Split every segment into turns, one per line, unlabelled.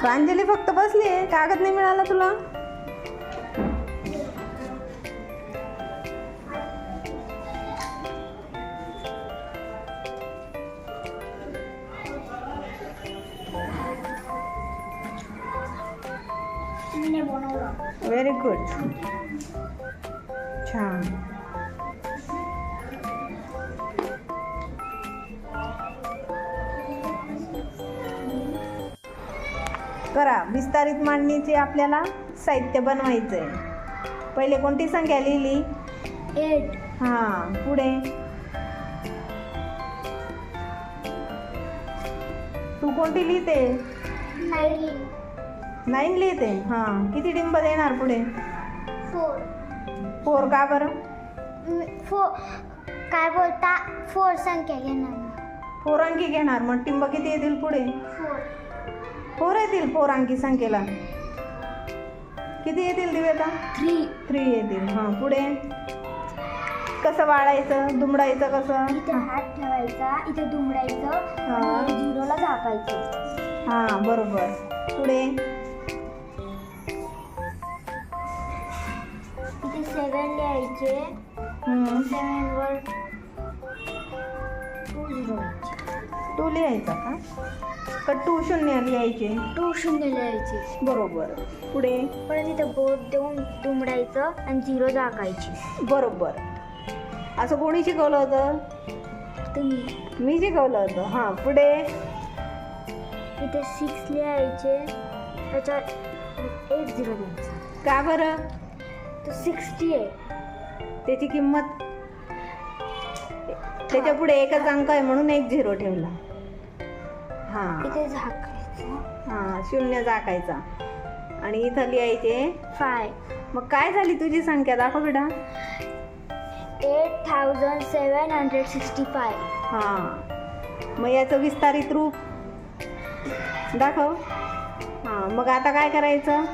प्रांजली फक्त बसली आहे. कागद नाही मिळाला तुला? व्हेरी गुड छान. करा. विस्तारित मांडणीचे आपल्याला साहित्य बनवायचं आहे पहिले कोणती संख्या लिहिली?
एट.
हां पुढे. तू कोणती लिहिते?
नाईन.
लिहिते? हां किती डिंब देणार पुढे?
फोर.
फोर का बरं?
फोर काय बोलता? फोर संख्या घेणार.
फोर अंकी घेणार. मग टिंब किती येतील पुढे?
फोर.
फोर येतील फोर अंकी संख्येला. किती येतील दिवेता
थ्री
थ्री येतील. हां पुढे? कसं वाळायचं? दुमडायचं कसं?
इथे हात ठेवायचा इथे दुमडायचं
हा.
झिरोला
हां बरोबर. पुढे?
इथे सेवन लिहायचे. सेवनवर टू झिरो
टू लिहायचा का? का टू शून्य लिहायचे
टू शून्य लिहायचे
बरोबर. पुढे?
परत इथं बोट देऊन दुमडायचं आणि झिरो झाकायची
बरोबर. असं कोणी शिकवलं होतं?
तुम्ही.
मी शिकवलं होतं. हां पुढे?
इथे सिक्स लिहायचे त्याच्यावर एक झिरो द्यायचा.
का बरं?
तो सिक्स्टी आहे.
त्याची किंमत? त्याच्या पुढे एकच अंक आहे म्हणून एक झिरो ठेवला. हां.
इथे झाकायचं.
हां शून्य टाकायचा आणि इथं लिहायचे
फाय
मग काय झाली तुझी संख्या? दाखव बेटा.
Eight thousand seven hundred sixty five
हां. मग याचं विस्तारित रूप दाखव. हां मग आता काय करायचं?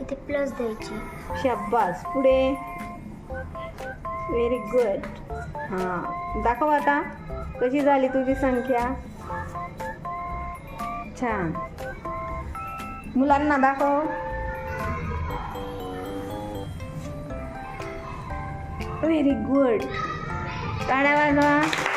इथे प्लस द्यायची.
शब्बास पुढे. व्हेरी गुड हां दाखव आता. कशी झाली तुझी संख्या? छान. मुलांना दाखव. व्हेरी गुड टाळ्या वाजवा.